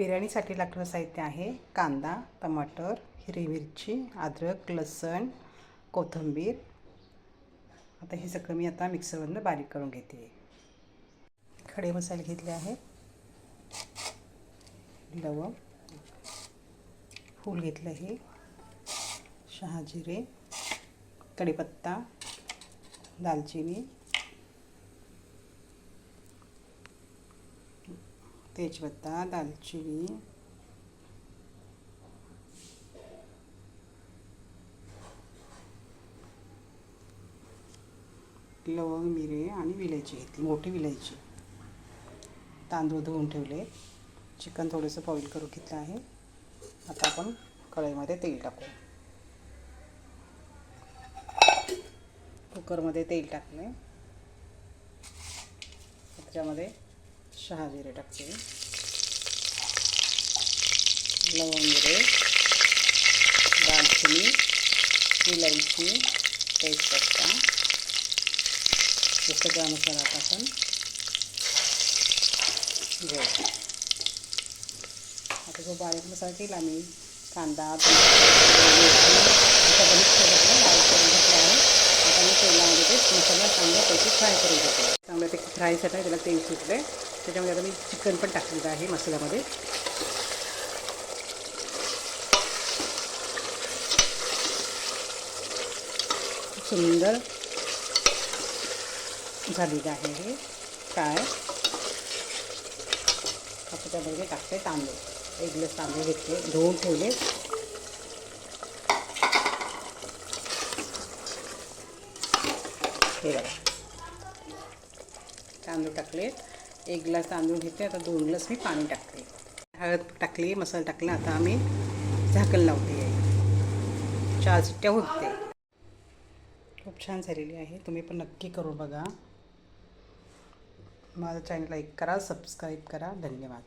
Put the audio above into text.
बिर्याणीसाठी लागणारं साहित्य आहे कांदा टमाटर हिरवी मिरची अद्रक लसण कोथिंबीर. आता हे सगळं मी आता मिक्सरमधनं बारीक करून घेते. खडे मसाले घेतले आहे लवंग फूल घेतलं आहे. शहाजिरे कढीपत्ता दालचिनी तेजपत्ता दालचिनी. लवंग मिरे आणि विलायची घेतली मोठी विलायची. तांदूळ धुवून ठेवले. चिकन थोडंसं बॉईल करून घेतलं आहे. आता आपण कढईमध्ये तेल टाकू कुकरमध्ये तेल टाकले त्याच्यामध्ये शहाजिरे टाकते. लवंग मिरे दालचिनी इलायची तेजपत्ता. हे सगळा मसाला टाकून घेऊ. आता जो बारीक मसाला केला मी कांदा आता मी तेलामध्ये ते मसाला चांगल्यापैकी फ्राय करून घेते. चांगल्यापैकी फ्रायसाठी त्याला तेल सुटले त्याच्यामध्ये आता चिकन पण टाकलेलं आहे सुंदर झालेलं आहे हे त्यामध्ये टाकते तांदूळ. एक ग्लास तांदूळ घेतले, धुवून हे बघा. तांदूळ टाकले. एक ग्लास तांदूळ घेते. आता दोन ग्लास मी पाणी टाकते. हळद टाकली मसाला टाकला. आता आम्ही झाकण लावते. आहे चार चिट्ट्या होते. खूप छान झालेली आहे. तुम्ही पण नक्की करून बघा. माझं चॅनल लाईक करा सबस्क्राईब करा. धन्यवाद.